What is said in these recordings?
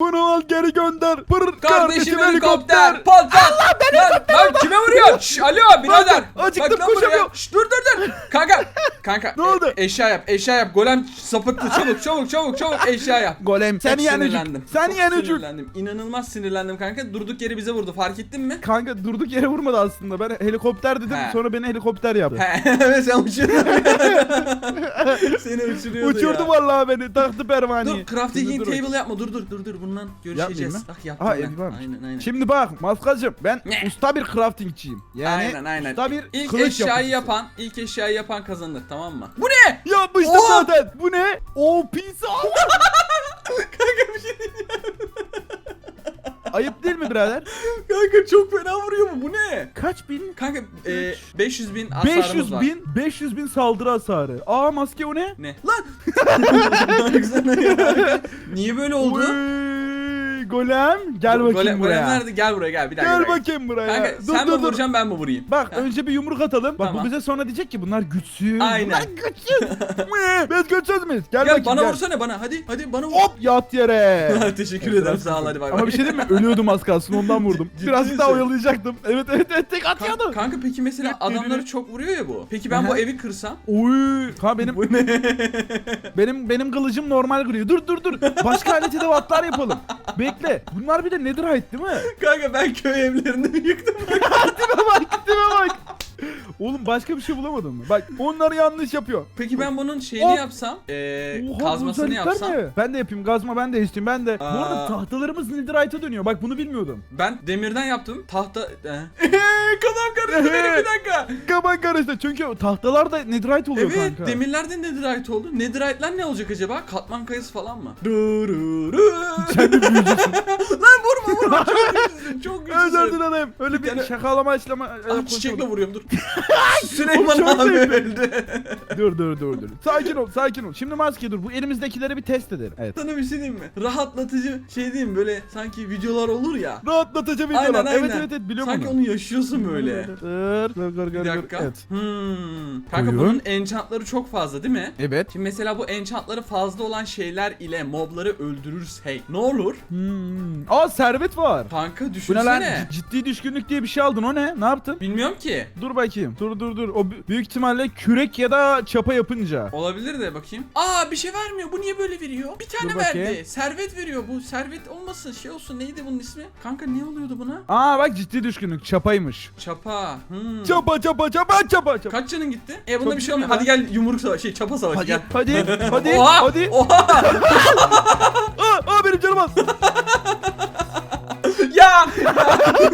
Bunu al geri gönder. Pır Kardeşim helikopter. Pat pat. Allah ben helikopter. Lan kime vuruyor? Şş, alo birader. acıktım, koşamıyorum. Şş, dur dur dur. Kanka. Kanka. Ne oldu? e- eşya yap eşya yap. Golem sapıttı çabuk çabuk çabuk çabuk eşya yap. Golem sen yenecek. sinirlendim. Sen yenecek. sinirlendim. İnanılmaz sinirlendim kanka. Durduk yere bize vurdu. Fark ettin mi? Kanka durduk yere vurmadı aslında. Ben helikopter dedim He. sonra beni helikopter yaptı. He, evet sen uçurdun. Seni uçuruyordu Uçurdu ya. vallahi beni taktı pervaneyi. Dur crafting table yapma dur dur dur dur bundan görüşeceğiz. mı? Bak yaptım Aha ben. varmış. Aynen aynen. Şimdi bak Maskacım ben Ne? usta bir craftingçiyim. Yani aynen aynen. usta bir ilk kılıç eşyayı yapıcısı. yapan, ilk eşyayı yapan kazanır tamam mı? Bu ne? Yapmıştım Oha! zaten. Bu ne? O pizza. Kanka bir şey Ayıp değil mi birader? Kanka çok fena vuruyor bu. Bu ne? Kaç bin? Kanka e, 500 bin hasarımız 500 var. bin 500 bin saldırı hasarı. Aa maske o ne? Ne? Lan! Baksana ya. Niye böyle oldu? Uy, golem gel bakayım Golem- buraya. Golem nerede? Gel buraya gel bir dakika. Gel bir dakika. bakayım buraya. Kanka dur sen dur mi dur. vuracaksın ben mi vurayım? Bak Ha. önce bir yumruk atalım. Bak Tamam. bu bize sonra diyecek ki bunlar güçsüz. Aynen. Bunlar güçsüz. Biz güçsüz müyüz? Gel, Gel bakayım bana gel. vursana bana. Hadi hadi bana vur. Hop yat yere. Teşekkür ederim sağ ol hadi bay bay. Ama bir şey değil mi? Ölüyordum az kalsın ondan vurdum. Ciddi Birazcık daha oyalayacaktım. Evet evet evet tek Kanka, atıyordu. kanka peki mesela adamları çok vuruyor ya bu. Peki ben bu evi kırsam? Oy. Ha benim Bu ne? benim benim kılıcım normal kırıyor. Dur dur dur. Başka alet edevatlar yapalım. Bekle. Bunlar bir de netherite değil mi? Kanka ben köy evlerini yıktım. tipe bak tipe bak. Oğlum başka bir şey bulamadın mı? Bak onlar yanlış yapıyor. Peki ben bunun şeyini Hop. yapsam, eee Oha, kazmasını özellikler yapsam. ne? Ben de yapayım gazma ben de isteyeyim ben de. Bu arada Aa. tahtalarımız netherite'a dönüyor. Bak bunu bilmiyordum. Ben demirden yaptım. Tahta... Eh. Kafam karıştı benim bir dakika. Kaban karıştı çünkü tahtalar da netherite oluyor Evet kanka. demirler de netherite oldu. Netherite'ler ne olacak acaba? Katman kayısı falan mı? Sen de büyücüsün. Lan vurma vurma çok Özür güçlüsün. dilerim. Öyle bir tane- şakalama açlama. e, Ah çiçekle vuruyorum dur. Süleyman Oğlum, çok abi zevkli. öldü. dur dur dur dur. Sakin ol sakin ol. Şimdi maske dur. Bu elimizdekileri bir test edelim. Evet. Sana bir şey diyeyim mi? Rahatlatıcı şey diyeyim böyle sanki videolar olur ya. Rahatlatıcı videolar. Aynen aynen. Evet evet evet biliyorum Sanki onu. onu yaşıyorsun böyle. Dur dur dur dur Bir dur. dakika. Evet. Hmm. Kanka Buyurun. bunun enchantları çok fazla değil mi? Evet. Şimdi mesela bu enchantları fazla olan şeyler ile mobları öldürürsek ne olur? Hmm. Aa servet var. Kanka Bu ne düşünsene. lan? C- Ciddi düşkünlük diye bir şey aldın. O ne? Ne yaptın? Bilmiyorum ki. Dur bakayım. Dur dur dur. O bü- büyük ihtimalle kürek ya da çapa yapınca. Olabilir de bakayım. Aa bir şey vermiyor. Bu niye böyle veriyor? Bir tane Dur verdi. bakayım. Servet veriyor. Bu servet olmasın şey olsun. Neydi bunun ismi? Kanka ne oluyordu buna? Aa bak ciddi düşkünlük. Çapaymış. Çapa. Hmm. Çapa çapa çapa çapa çapa. Kaç canın gitti? E bunda Çok bir şey olmuyor. Hadi gel yumruk savaşı. Şey çapa savaşı Hadi gel. hadi hadi Oha! hadi. Oha! Aa, aa benim canım az. Ya!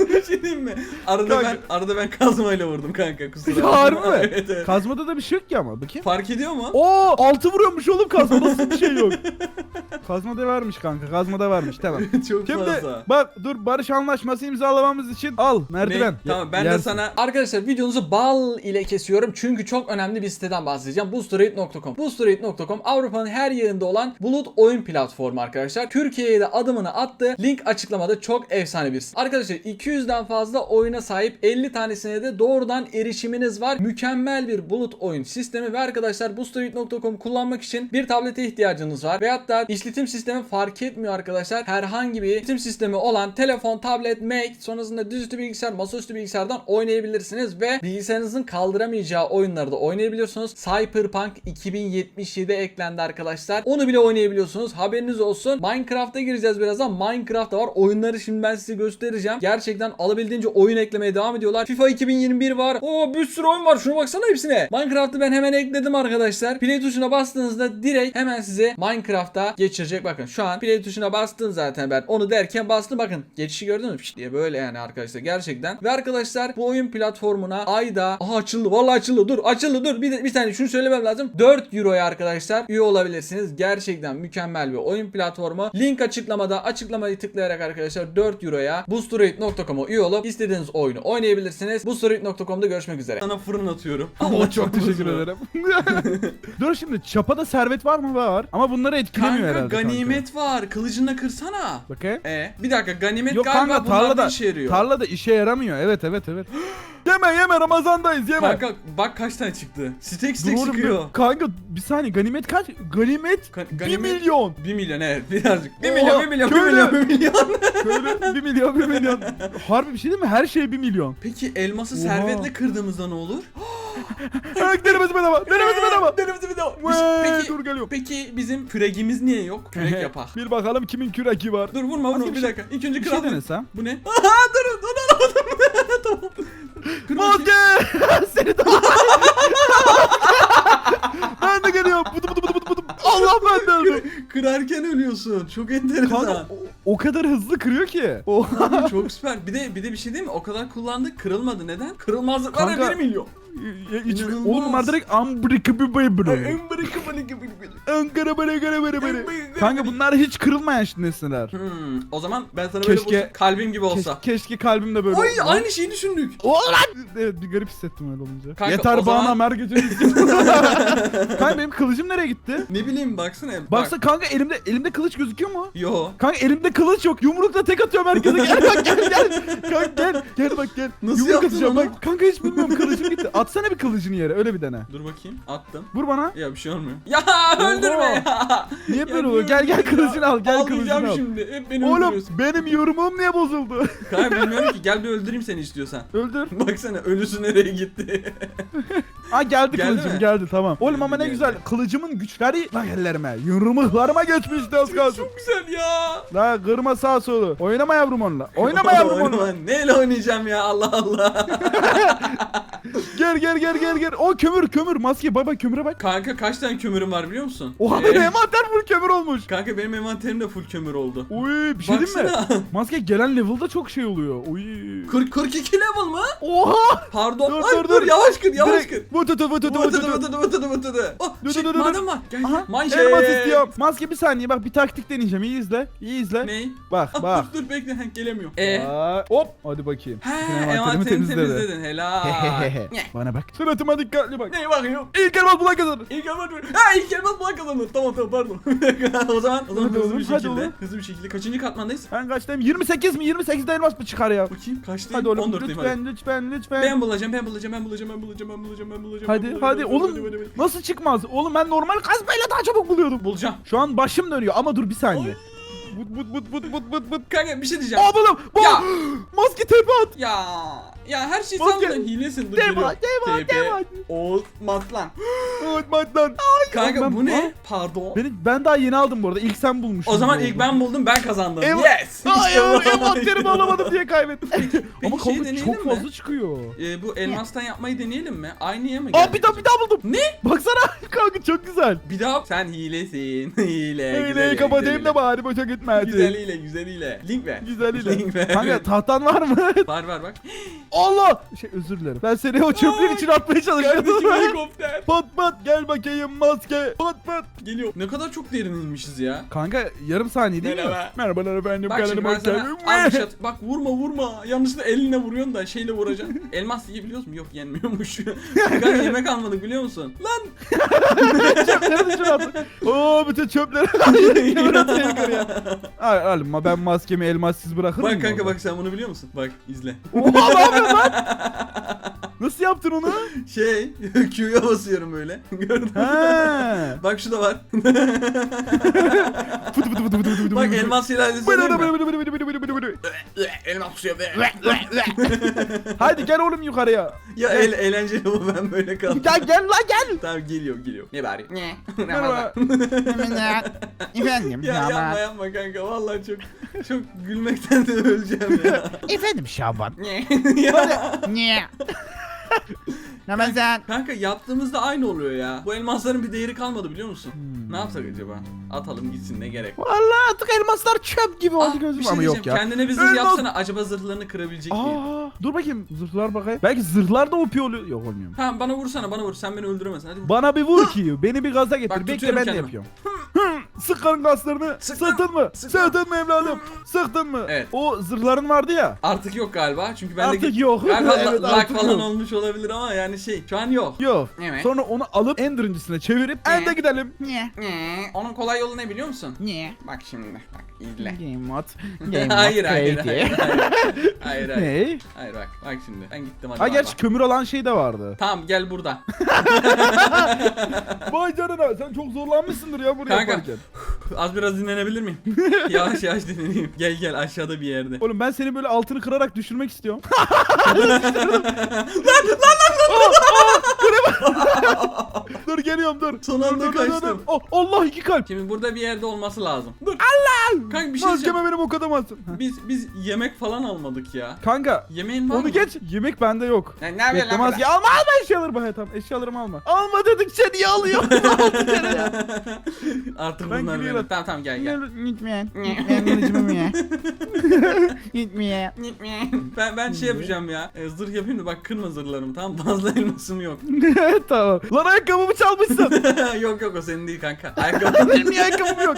bir şey diyeyim mi? Arada Kanka. ben arada ben kazmayla vurdum kanka kusura bakma. harbi mi? evet evet. Kazmada da bir şey yok ki ama bakayım. Fark ediyor mu? Oo altı vuruyormuş oğlum kazma nasıl bir şey yok. Kazmada vermiş kanka kazmada vermiş tamam. Çok Şimdi fazla. bak dur barış anlaşması imzalamamız için al merdiven. Ne? Tamam ben de Yersin. sana arkadaşlar videonuzu bal ile kesiyorum çünkü çok önemli bir siteden bahsedeceğim. Boosterate.com. Boosterate.com Avrupa'nın her yerinde olan bulut oyun platformu arkadaşlar. Türkiye'ye de adımını attı. Link açıklamada çok efsane bir site. Arkadaşlar 200'den fazla oyuna sahip 50 tanesine de doğrudan erişiminiz var. Mükemmel bir bulut oyun sistemi ve arkadaşlar Boosterate.com kullanmak için bir tablete ihtiyacınız var. Veyahut da işletim sistemi fark etmiyor arkadaşlar. Herhangi bir işletim sistemi olan telefon, tablet, Mac, sonrasında dizüstü bilgisayar, masaüstü bilgisayardan oynayabilirsiniz ve bilgisayarınızın kaldıramayacağı oyunları da oynayabiliyorsunuz. Cyberpunk 2077 eklendi arkadaşlar. Onu bile oynayabiliyorsunuz. Haberiniz olsun. Minecraft'a gireceğiz birazdan. Minecraft da var. Oyunları şimdi ben size göstereceğim. Gerçekten alabildiğince oyun eklemeye devam ediyorlar. FIFA 2021 var. Oo bir sürü oyun var. Şuna baksana hepsine. Minecraft'ı ben hemen ekledim arkadaşlar. Play tuşuna bastığınızda direkt hemen size Minecraft'a geçirecek. Bakın şu an play tuşuna bastın zaten ben. Onu derken bastım bakın. Geçişi gördünüz mü? Şşt diye böyle yani arkadaşlar gerçekten. Ve arkadaşlar bu oyun platformuna ayda aha açıldı. Vallahi açıldı. Dur açıldı dur. Bir, bir saniye şunu söylemem lazım. 4 euroya arkadaşlar üye olabilirsiniz. Gerçekten mükemmel bir oyun platformu. Link açıklamada. Açıklamayı tıklayarak arkadaşlar 4 euroya boosterate.com'a üye olup istediğiniz oyunu oynayabilirsiniz. Boosterate.com'da görüşmek üzere. Sana fırın atıyorum. Allah çok teşekkür ederim. Dur şimdi çapada servet var mı? Var. Ama bunları etkilemiyor Kanka herhalde. ganimet var. Kılıcınla kırsana. Kanka. Bakayım. E bir dakika ganimet Yok galiba kanka tarlada işe yarıyor. tarlada işe yaramıyor. Evet evet evet. yeme yeme Ramazan'dayız yeme. Kanka bak kaç tane çıktı. Stek stek oğlum, çıkıyor. dur. Kanka bir saniye ganimet kaç? Ganimet Ka- 1 ganimet- milyon. 1 milyon evet birazcık. 1 Oha, milyon 1 milyon 1 köylü. milyon 1 milyon. Şöyle 1 milyon 1 milyon. Harbi bir şey değil mi? Her şey 1 milyon. Peki elması Oha. servetle kırdığımızda ne olur? Denemesi bedava. Denemesi bedava. Denemesi daha. Vay, Peki, dur geliyorum. peki bizim küregimiz niye yok? Kürek yapak. Bir bakalım kimin küreki var. Dur vurma vurma bir şey- dakika. İlk önce Bir şey kral. denesem. Bu ne? Aha dur dur alamadım. tamam. Kır bakayım. Maske! Seni de Ben de geliyorum. Budu budu budu budu budu. Allah ben de öldüm. Kırarken ölüyorsun. Çok enteresan. Kanka o, o kadar hızlı kırıyor ki. Abi çok süper. Bir de bir de bir şey değil mi? O kadar kullandık kırılmadı. Neden? Kırılmazlık var ya Kanka- 1 milyon. Hiç, İnanılmaz. oğlum bunlar direkt unbreakable bay bro. Ankara böyle böyle böyle böyle. Kanka bunlar hiç kırılmayan nesneler. Hmm, o zaman ben sana böyle Keşke- bulsam, kalbim gibi olsa. Keşke, keşke kalbim de böyle Oy olsa. aynı şeyi düşündük. O lan! Evet bir garip hissettim öyle olunca. Kanka, o Yeter zaman- bana mer gece hissettim. Kanka benim kılıcım nereye gitti? Ne bileyim baksana. Bak. Baksana kanka elimde elimde kılıç gözüküyor mu? Yo. Kanka elimde kılıç yok. Yumrukla tek atıyorum herkese. Gel bak gel gel. Kanka gel. Gel bak gel. Nasıl Yumruk atacağım onu? bak. Kanka hiç bilmiyorum kılıcım gitti. Atsana bir kılıcını yere öyle bir dene. Dur bakayım. Attım. Vur bana. Ya bir şey olmuyor. Ya öldürme ya. Niye böyle oluyor? Gel gel kılıcını al. Gel kılıcını al. şimdi. Hep beni Oğlum benim yorumum niye bozuldu? Kanka bilmiyorum ki. Gel bir öldüreyim seni istiyorsan. Öldür. Baksana ölüsü nereye gitti. Ha geldi, Geldi kılıcım mi? geldi tamam. Oğlum ama ne güzel. Kılıcımın güçleri lan ellerime. Yumruklarıma geçmişti az kalsın. Çok güzel ya. La kırma sağ solu. Oynama yavrum onunla. Oynama yavrum onunla. Neyle oynayacağım ya Allah Allah. Gel gel gel gel gel. O kömür kömür maske baba kömüre bak. Kanka kaç tane kömürüm var biliyor musun? Oha Ee, benim envanter full kömür olmuş. Kanka benim envanterim de full kömür oldu. Uy bir şey diyeyim mi? Baksana. Maske gelen level'da çok şey oluyor. Uy. 40 42 level mı? Oha! Pardon. Dur, Ay, dur, dur, yavaş kır yavaş. Direkt Vututu vututu Vıtıdı vututu. vıtıdı vıtıdı vıtıdı. Oh, şey, madem var. Gel Aha. Manşet. Elmas istiyorum. Maske bir saniye bak bir taktik deneyeceğim. İyi izle. İyi izle. Ney? Bak Ah, bak. Dur dur bekle. Heh, gelemiyor. E. Aa, hop hadi bakayım. He Bütün envanterimi temizledi. temizledin. Helal. Bana bak. Suratıma dikkatli bak. Neye bakıyorum? İlk elmas bulan kazanır. İlk elmas Ha ilk elmas bulan kazanır. Tamam tamam pardon. O zaman o zaman Hadi hızlı oğlum, bir hadi şekilde. oğlum. Hızlı bir şekilde. Kaçıncı katmandayız? Ben kaçtayım? 28 mi? 28'de elmas mı çıkar ya? Bakayım kaçtayım? Hadi oğlum 14'teyim hadi. lütfen lütfen lütfen. Ben bulacağım, ben bulacağım, ben bulacağım, ben bulacağım, ben bulacağım, ben bulacağım. Hadi ben bulacağım, hadi oğlum nasıl çıkmaz? Oğlum ben normal kazmayla daha çabuk buluyordum. Bulacağım. Şu an başım dönüyor ama dur bir saniye. But but but but but but but. Kanka bir şey diyeceğim. Aa buldum. Bu. Ya. Maske tepe at. Ya ya her şey Maske. sandın hilesin dur Deva, geliyor. deva, TP, deva. Oğuz Matlan. Evet Matlan. Kanka ben- bu ne? Pardon. Beni, ben daha yeni aldım bu arada. İlk sen bulmuştun. O zaman bu ilk ben buldum ben kazandım. Ev- yes. Hayır İşte bu. envanterimi alamadım diye kaybettim. Ama şey deneyelim çok mi? fazla çıkıyor. Ee, bu elmastan yapmayı deneyelim mi? Aynıya mı Aa geldik bir daha bir daha buldum. Ne? Baksana kanka çok güzel. Bir daha sen hilesin. Hile. Hileyi güzel, kapatayım güzel da bari boşa gitme hadi. Güzel hile, güzel hile. Link ver. Güzeliyle. Link ver. Kanka tahtan var mı? Var var bak. Allah! Şey özür dilerim. Ben seni o Ay, için atmaya çalışıyordum. Kardeşim helikopter. pat pat gel bakayım maske. Pat pat. Geliyor. Ne kadar çok derin inmişiz ya. Kanka yarım saniye değil Merhaba. mi? Merhabalar efendim. Bak şimdi ben sana at- Bak vurma vurma. Yanlışlıkla eline vuruyorsun da şeyle vuracaksın. Elmas yiyebiliyoruz mu? Yok yenmiyormuş. Kanka yemek almadık biliyor musun? Lan. Çöpleri dışarı attım. Oo bütün çöpleri. Atıyor yukarıya. Al, alma ben maskemi elmassız bırakırım. Bak kanka bak sen bunu biliyor musun? Bak izle. Oha lan? Nasıl yaptın onu? Şey Q'ya basıyorum böyle. Gördün mü? Bak şu da var. Fıtı fıtı fıtı fıtı fıtı Bak fıtı. elmas şelalesi Bıdı bıdı bıdı bıdı bıdı bıdı bıdı bıdı. Elmas kusuyor be. Hadi gel oğlum yukarıya. Ya el, eğlenceli bu ben böyle kaldım. Gel gel la gel. Tamam geliyor geliyor. Ne bari? Ne? Merhaba. Efendim Ya yapma yapma kanka vallahi çok çok gülmekten de öleceğim ya. Efendim Şaban. Ne? ya. Niye? Ramazan. Kanka yaptığımızda aynı oluyor ya. Bu elmasların bir değeri kalmadı biliyor musun? Hmm. Ne yapsak acaba? Atalım gitsin ne gerek var? Vallahi artık elmaslar çöp gibi oldu Ah, gözüm. bir şey Ama yok ya. Kendine bir zırh Elmas- yapsana. Acaba zırhlarını kırabilecek miyim? Aa, dur bakayım zırhlar bakayım. Belki zırhlar da OP oluyor. Yok olmuyor. Tamam bana vursana bana vur. Sen beni öldüremezsin. Hadi vur. Bana bir vur ki beni bir gaza getir. Bak, Bekle tutuyorum ben de kendimi. yapıyorum. Hı, Sık karın kaslarını. Sıktım, Sıktın mı? sıktım. Sıktın mı evladım? Sıktın mı? Evet. O zırhların vardı ya. Artık yok galiba. Çünkü bende Artık yok. Galiba Evet, lag artık falan yok. olmuş olabilir ama yani şey şu an yok. Yok. Evet. Sonra onu alıp Ender'ıncisine çevirip ende gidelim. Niye? Ne? Onun kolay yolu ne biliyor musun? Niye? Bak şimdi. Bak izle. Game mod. Game mod hayır, hayır, hayır, hayır, hayır, hayır. Ne? Hayır bak, bak şimdi. Ben gittim hadi. Ha gerçi bay. kömür olan şey de vardı. Tamam gel burada. Vay canına sen çok zorlanmışsındır ya buraya Kanka. yaparken. Az biraz dinlenebilir miyim? yavaş yavaş dinleneyim. Gel gel aşağıda bir yerde. Oğlum ben seni böyle altını kırarak düşürmek istiyorum. dur geliyorum dur. Son anda Dur, dur, dur, dur, kaçtım. Oh, Allah iki kalp. Şimdi burada bir yerde olması lazım. Dur. Allah! Kanka bir şey diyeceğim. Maskeme benim o kadamazsın. Biz biz yemek falan almadık ya. Kanka Yemeğin var mı? onu geç. Yemek bende yok. Ya ne yapıyorsun Bekle lan maske alma alma eşyalarımı. He tamam eşyalarımı alma. Alma dedikçe niye alıyor? Artık Ben bunlar giriyorum. benim. Tamam tamam gel gel. Gitmeyen. Gitmeyen. Gitmeyen. ben ben şey yapacağım ya. E, zırh yapayım da bak kırma zırhlarımı tamam fazla elmasım yok. tamam. Lan ayakkabımı çalmışsın. yok yok o senin değil kanka. Ayakkabı Benim niye ayakkabım yok?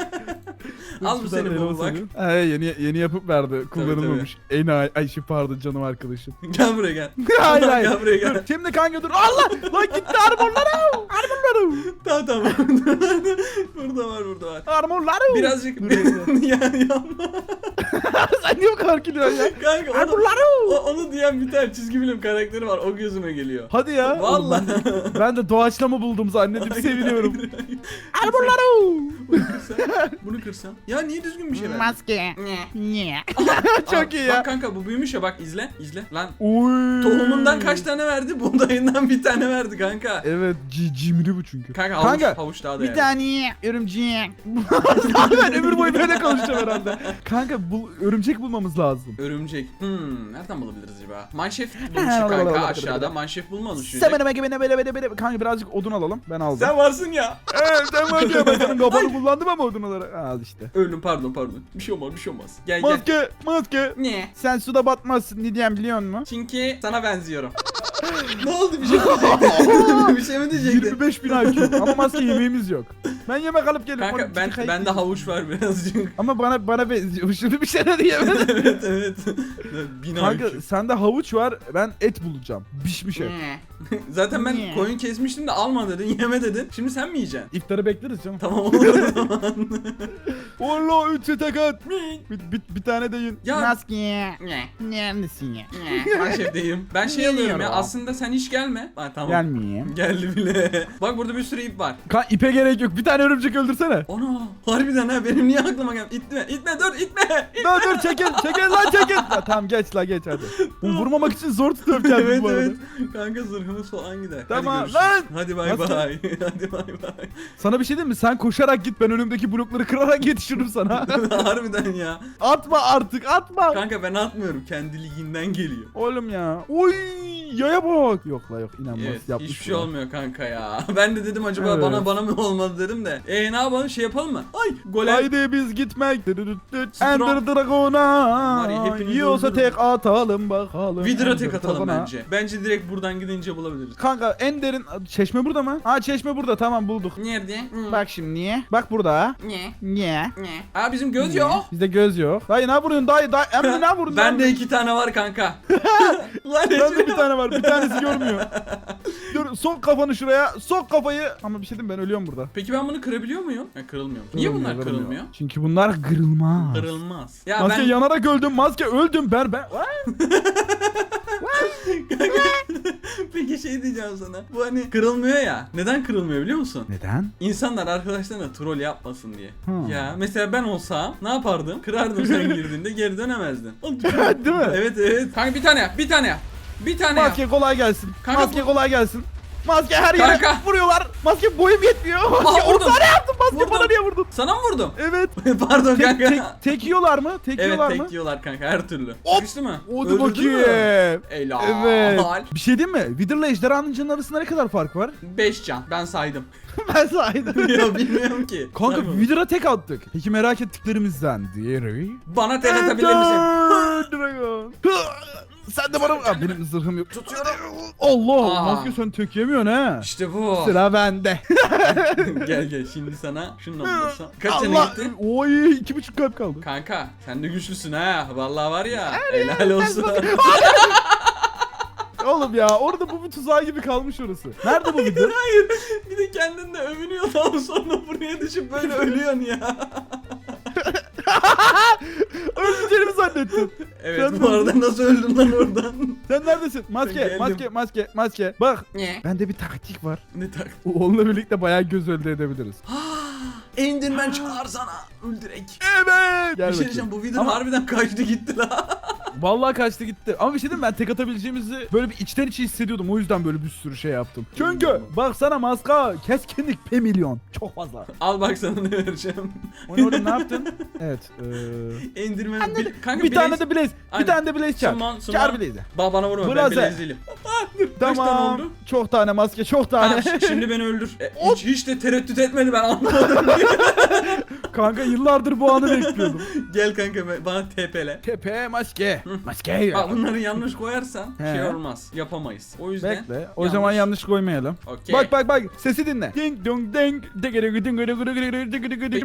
Al bu senin bu bak. He yeni yeni yapıp verdi. Kullanılmamış. En ay, ay şey pardon canım arkadaşım. Gel buraya gel. hayır hayır. Gel buraya gel. Dur, şimdi kanka dur. Allah! Lan gitti armorlarım. Armorlarım. Tamam tamam. burada var burada var. Armorlarım. Birazcık ya yapma. Sen niye bu kadar gülüyorsun ya? Kanka onu, Armorlarım. o- onu diyen bir tane çizgi film karakteri var. O gözüme geliyor. Hadi ya. Vallahi. Oğlum Ben, de doğaçlama buldum zannedip seviniyorum. Armorlarım. Bunu kırsan. Bunu kırsan. Ya niye düzgün bir şey verdin? Maske. Niye? Çok iyi ya. Bak kanka bu büyümüş ya bak izle izle. Lan Oy. tohumundan kaç tane verdi? Buğdayından bir tane verdi kanka. Evet c- cimri bu çünkü. Kanka havuç, Kanka, havuç daha Bir değerli. tane örümcek. ben ömür boyu böyle konuşacağım herhalde. Kanka bu örümcek bulmamız lazım. Örümcek. Hmm, nereden bulabiliriz acaba? Manşef bulmuş Ha, kanka aşağıda. Manşef bulmamış. Sen bana bana bana bana bana Kanka birazcık odun alalım. Ben aldım. Sen varsın ya. Evet sen var ya ben senin kafanı kullandım ama odun olarak. Al işte. Öldüm pardon pardon. Bir şey olmaz bir şey olmaz. Gel gel. Maske maske. Ne? Sen suda batmazsın ne diyeyim biliyor musun? Çünkü sana benziyorum. ne oldu bir şey mi diyecektin? bir şey mi diyecektin? 25 bin IQ ama maske yemeğimiz yok. Ben yemek alıp gelip Kanka ben bende havuç var birazcık. Ama bana bana benziyor. Şimdi bir şeyler diyemedim. evet evet. Bin Kanka IQ. sende havuç var ben et bulacağım. Pişmiş et. Zaten ben koyun kesmiştim de alma dedin yeme dedin. Şimdi sen mi yiyeceksin? İftarı bekleriz canım. Tamam olur o zaman. Allah üçe takat. Bir, bir, bir tane de yiyin. ya Maske. Ne? Neredesin ya? ben şefteyim. Ben şey alıyorum ya. Aslında sen hiç gelme. Ha, tamam. Gelmeyeyim. Geldi bile. Bak burada bir sürü ip var. Kan ipe gerek yok. Bir tane örümcek öldürsene. Ana harbiden ha benim niye aklıma geldi? İtme itme dur itme. dur dur çekil çekil lan çekil. Ya, tamam geç la geç hadi. Bu vurmamak için zor tutuyorum kendimi evet bu arada. evet. Kanka zırhımız falan gider. Tamam, Hadi lan! Hadi bay Nasıl? bay. Hadi bay bay. Sana bir şey diyeyim mi? Sen koşarak git ben önümdeki blokları kırarak yetişirim sana. Harbiden ya. atma artık atma. Kanka ben atmıyorum. Kendiliğinden geliyor. Oğlum ya. Oy yaya bak. Yok la yok inanmaz. Evet, Yapmış hiçbir şey olmuyor kanka ya. Ben de dedim acaba Evet. bana bana mı olmadı dedim de. E ne yapalım şey yapalım mı? Ay golem. Haydi biz gitmek. Ender Dragon'a. Yiyorsa tek atalım bakalım. Vidra tek atalım bence. Bence direkt buradan gidince bulabiliriz. Kanka Ender'in çeşme burada mı? Ha çeşme burada tamam bulduk. Nerede? Bak şimdi niye? Bak burada. Ne? Niye? Ne? Aa bizim göz yok. Bizde göz yok. Dayı ne vuruyorsun dayı dayı emmi ne vuruyorsun? Bende iki tane var kanka. Lan Bende bir tane var tanesi görmüyor. Dur sok kafanı şuraya sok kafayı. Ama bir şey diyeyim ben ölüyorum burada. Peki ben bunu kırabiliyor muyum? Ha, kırılmıyor. Niye bunlar kırılmıyor? Çünkü bunlar kırılmaz. Kırılmaz. Ya Maske ben yanarak öldüm maske öldüm ben ben. Peki şey diyeceğim sana. Bu hani kırılmıyor ya. Neden kırılmıyor biliyor musun? Neden? İnsanlar arkadaşlarına troll yapmasın diye. Hmm. Ya mesela ben olsam ne yapardım? Kırardım sen girdiğinde geri dönemezdin. Değil mi? evet evet. Kanka bir tane yap, bir tane yap. Bir tane yap. Maske kolay gelsin. Kanka maske bu- kolay gelsin. Maske her yere Kanka. vuruyorlar. Maske boyum yetmiyor. Maske Aa, vurdum. ortaya yaptım. Maske Vurdum. bana niye vurdun? Sana mı vurdum? Evet. Pardon Tek, kanka. tek, tek yiyorlar mı? Tek evet yiyorlar tek mı? yiyorlar kanka her türlü. Hop. Sıkıştı mı? Hadi Öldürdün bakayım. mü? Helal. Evet. Bir şey diyeyim mi? Wither'la ejderhanın canı arasında ne kadar fark var? 5 can. Ben saydım. ben saydım. ya bilmiyorum ki. Kanka Saymadım. Wither'a tek attık. Peki merak ettiklerimizden diğeri. Bana tek atabilir misin? Ender Dragon. Sen de bana... Aa, benim zırhım yok. Tutuyorum. Allah! Aa. Maske sen tek yemiyorsun ha. İşte bu. Sıra bende. gel gel şimdi sana şununla bulursam. Kaç tane Allah! gitti? Oy iki buçuk kalp kaldı. Kanka sen de güçlüsün ha. Vallahi var ya. Helal olsun. oğlum ya. Orada bu bir tuzağı gibi kalmış orası. Nerede bu video? Hayır. Bir de kendinde övünüyor daha sonra buraya düşüp böyle ölüyorsun ya. Ölmeyeceğimi zannettim. Evet Sen bu arada nasıl öldün lan oradan? Sen neredesin? Maske, geldim. maske, maske, maske. Bak. Ne? Bende bir taktik var. Ne tak? Onunla birlikte bayağı göz elde edebiliriz. Enderman çıkar sana. Öl direkt. Evet. Gel bir şey bakayım. diyeceğim bu video Ama- harbiden kaçtı gitti la. Vallahi kaçtı gitti. Ama bir şey diyeyim mi? ben tek atabileceğimizi böyle bir içten içe hissediyordum. O yüzden böyle bir sürü şey yaptım. Çünkü baksana maska keskinlik P milyon. Çok fazla. Al bak sana ne vereceğim. O ne oğlum ne yaptın? Evet. Ee... Enderman bir, kanka bir tane de Blaze. Aynen. Bir tane de Blaze çağır. Summon, summon. Çağır Blaze'i. Ba bana vurma ben Blaze. Blaze değilim. Ah, dur. Kaç tane Tamam. oldu? Çok tane maske, çok tane. Ha, şimdi beni öldür. E, hiç, hiç de tereddüt etmedi ben anlamadım. Kanka yıllardır bu anı bekliyordum. Gel kanka ben- bana TP'le. Tepe maske. Maske. Bak bunları yanlış koyarsan He. şey olmaz. Yapamayız. O yüzden Bekle. O yanlış. zaman yanlış koymayalım. Okey. Bak bak bak sesi dinle. Ding dong ding.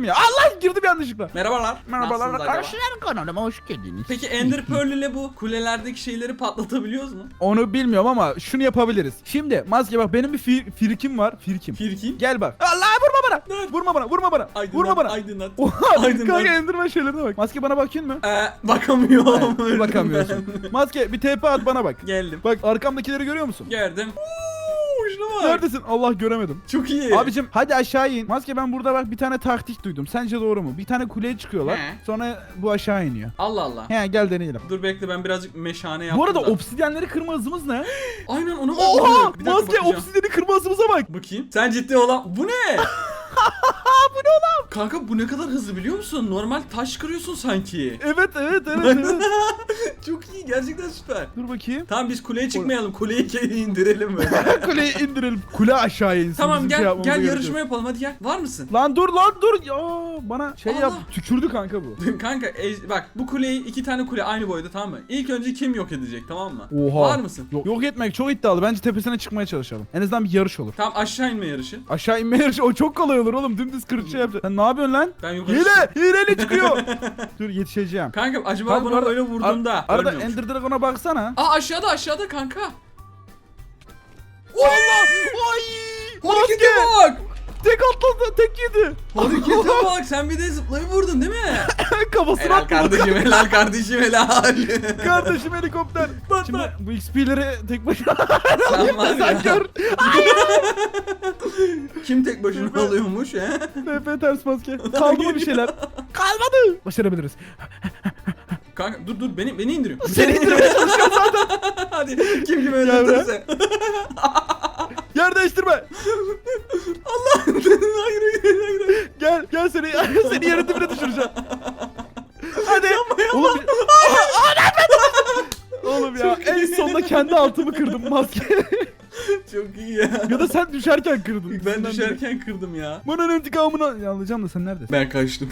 Ya. Allah girdim yanlışlıkla. Merhabalar. Merhabalar Nasılsınız acaba? Karşılar kanalıma hoş geldiniz. Peki Ender Pearl ile bu kulelerdeki şeyleri patlatabiliyoruz mu? Onu bilmiyorum ama şunu yapabiliriz. Şimdi maske bak benim bir fir firkim var. Firkim. Firkin? Gel bak. Allah vurma bana. Vurma bana. Vurma bana. Aydınlat, Vurma bana. aydınlat. Oha Aydınlat. kanka endirme şeylerine bak. Maske bana bakayım mı? Ee, bakamıyorum. Evet, bakamıyorsun. Maske bir TP at bana bak. Geldim. Bak arkamdakileri görüyor musun? Gördüm. Uuu şuna bak. Neredesin? Allah göremedim. Çok iyi. Abicim hadi aşağı in. Maske ben burada bak bir tane taktik duydum. Sence doğru mu? Bir tane kuleye çıkıyorlar. He. Sonra bu aşağı iniyor. Allah Allah. He gel deneyelim. Dur bekle ben birazcık meşane yaptım Bu arada da. obsidyenleri kırma hızımız ne? Aynen onu Oha! Bir dakika Maske bakacağım. obsidyeni kırma hızımıza bak. Bakayım. Sen ciddi olan bu ne? bu ne oğlum? Kanka bu ne kadar hızlı biliyor musun? Normal taş kırıyorsun sanki. Evet evet evet evet. Çok iyi gerçekten süper. Dur bakayım. Tamam biz kuleye çıkmayalım. Kuleyi indirelim böyle. Kuleyi indirelim. Kule aşağı insin. tamam Bizim gel şey yapmamıza gel gerek yarışma yapalım hadi gel. Var mısın? Lan dur lan dur. Ya bana şey yap. Allah. Tükürdü kanka bu. Kanka ej- bak bu kuleyi iki tane kule aynı boyda tamam mı? İlk önce kim yok edecek tamam mı? Oha. Var mısın? Yok, yok etmek çok iddialı. Bence tepesine çıkmaya çalışalım. En azından bir yarış olur. Tamam aşağı inme yarışı. Aşağı inme yarışı o çok kolay olur oğlum. Dümdüz kırık şey yapacak. Sen ne yapıyorsun lan? Ben yukarı Hile! Hileli çıkıyor. dur yetişeceğim. Kanka acaba Kanka, bana arada- öyle vurduğumda Ar- Arada ölmüyormuş. Ender Dragon'a baksana. Aa aşağıda aşağıda kanka. Allah! Ay! Harekete bak. Tek atladı, tek yedi. Harekete bak sen bir de zıplayıp vurdun değil mi? Kafasına helal attı. kardeşim helal kardeşim helal. Kardeşim helikopter. Şimdi bu XP'leri tek başına sen var sen ya. gör. Kim tek başına alıyormuş he? TP ters maske. Kaldı mı bir şeyler? Kalmadı. Başarabiliriz. Kanka dur dur beni beni indiriyor. Seni indirmeye çalışıyorum zaten. Hadi kim kimi Gel öldürürse. Yer değiştirme. Allah hayır hayır hayır. hayır. Gel gel seni seni yerin dibine düşüreceğim. Hadi. Oğlum, Oğlum ya en sonunda kendi altımı kırdım maske. Çok iyi ya. ya da sen düşerken kırdın. Ben düşerken kırdım ya. Bunun intikamını Ya alacağım da sen neredesin? Ben kaçtım.